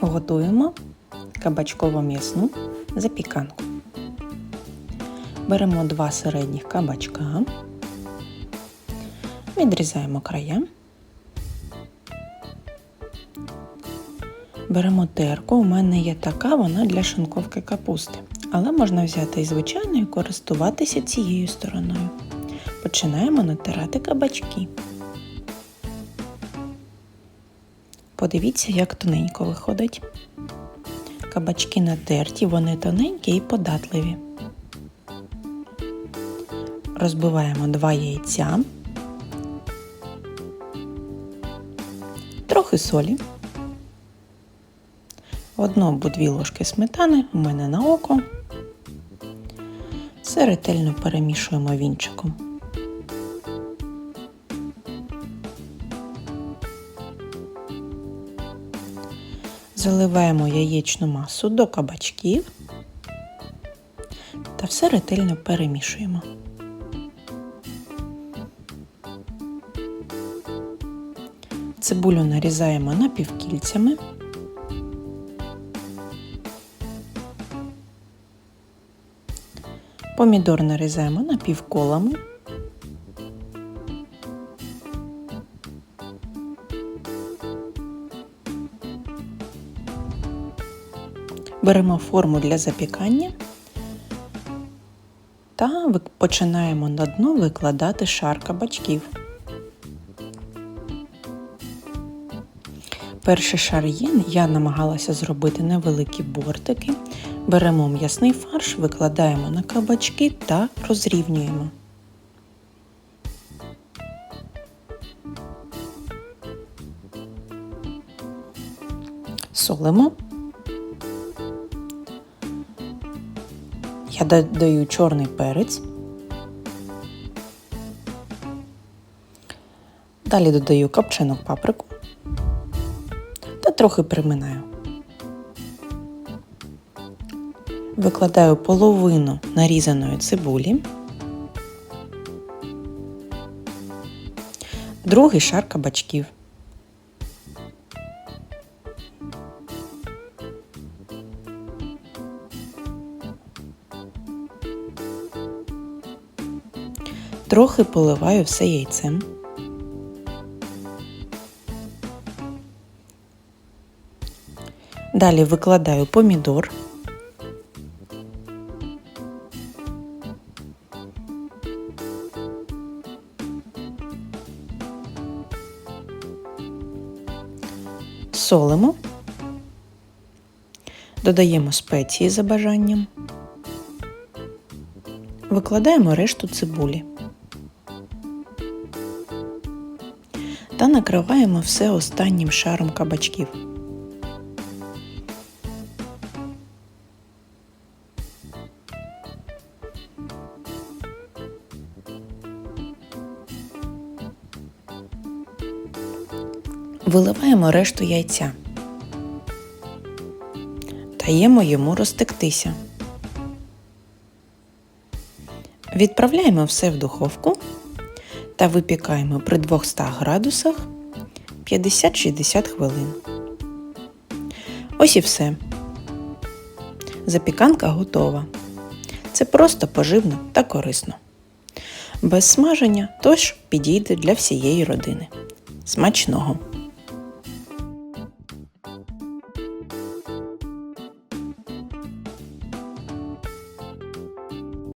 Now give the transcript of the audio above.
Готуємо кабачково м'ясну запіканку. Беремо два середніх кабачка, відрізаємо края. Беремо терку, у мене є така, вона для шинковки капусти. Але можна взяти і звичайну і користуватися цією стороною. Починаємо натирати кабачки. Подивіться, як тоненько виходить. Кабачки натерті, вони тоненькі і податливі. Розбиваємо два яйця, трохи солі, одну або дві ложки сметани у мене на око. Все ретельно перемішуємо вінчиком. Заливаємо яєчну масу до кабачків та все ретельно перемішуємо. Цибулю нарізаємо напівкільцями. Помідор нарізаємо напівколами. Беремо форму для запікання та починаємо на дно викладати шар кабачків. Перший шар є, я намагалася зробити невеликі бортики. Беремо м'ясний фарш, викладаємо на кабачки та розрівнюємо. Солимо. Я додаю чорний перець. Далі додаю копчену паприку та трохи приминаю. Викладаю половину нарізаної цибулі, другий шар кабачків. Трохи поливаю все яйцем. Далі викладаю помідор. Солимо. Додаємо спеції за бажанням. Викладаємо решту цибулі. Та накриваємо все останнім шаром кабачків. Виливаємо решту яйця. Даємо йому розтектися. Відправляємо все в духовку та випікаємо при 200 градусах 50-60 хвилин. Ось і все. Запіканка готова. Це просто поживно та корисно. Без смаження тож підійде для всієї родини. Смачного!